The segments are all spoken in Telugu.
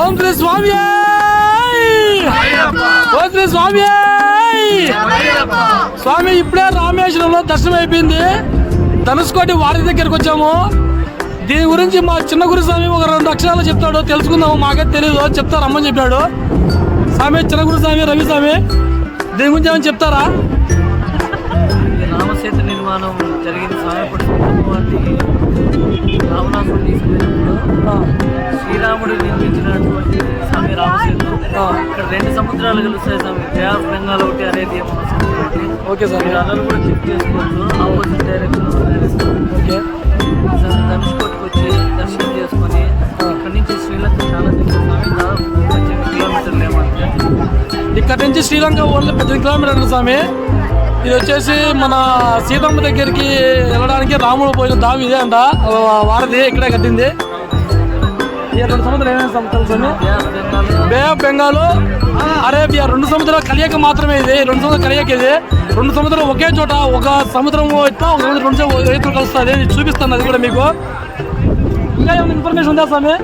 ఓం శ్రీ స్వామి ఓం శ్రీ స్వామి స్వామి ఇప్పుడే రామేశ్వరంలో దర్శనం అయిపోయింది. ధనుసుకోటి వారి దగ్గరికి వచ్చాము. దీని గురించి మా చిన్న గురు స్వామి ఒక రెండు అక్షరాలు చెప్తాడు. తెలుసుకుందాము మాకే తెలియదు చెప్తా రమ్మని చెప్పాడు. స్వామి చిన్న గురు స్వామి రవి స్వామి దీని గురించి ఏమైనా చెప్తారా? రామసేతు నిర్మాణం జరిగింది. శ్రీరాముడు నిర్మించినటువంటి స్వామి రామసేతు ఇక్కడ రెండు సముద్రాలు కలుస్తాయి స్వామి. ఆఫ్ బెంగాల్ ఒకటి ఒకటి ఓకే సార్. మీరు అలలు కూడా చెక్ చేసుకోవచ్చు. Opposite direction okay. ధనుష్కోటికి వచ్చి దర్శనం చేసుకొని ఇక్కడ నుంచి శ్రీలంక చాలా స్వామి దాదాపు పద్దెనిమిది కిలోమీటర్లు ఏమంటే ఇక్కడ నుంచి శ్రీలంక ఓన్లీ పద్దెనిమిది కిలోమీటర్లు స్వామి. ఇది వచ్చేసి మన సీతమ్మ దగ్గరికి వెళ్ళడానికి రాముడు పోయిన దావి ఇదే అంట. ఆ, వారధి ఇక్కడే కట్టింది. Bay of Bengal bay of Bengal Arabia రెండు సముద్రాల కలియక మాత్రమే ఇది. రెండు సముద్రాల కలియక ఇది. రెండు సముద్రాలు ఒకే చోట ఒక సముద్రం ఇట్లా ఒక సముద్రం రెండు రైతులు కలుస్తుంది ఇది చూపిస్తాను అది కూడా మీకు. ఇంకా ఏమైనా ఇన్ఫర్మేషన్ ఉందా స్వామి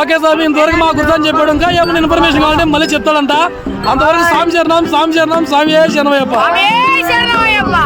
ఓకే స్వామి ఇంతవరకు మా గుర్తని చెప్పాడు ఇంకా ఏమైనా ఇన్ఫర్మేషన్ కావాలంటే మళ్ళీ చెప్తాడంట. అంతవరకు స్వామి చరణం స్వామి చరణం స్వామి శరణమయ్యప్ప? శరణమయ్యప్ప?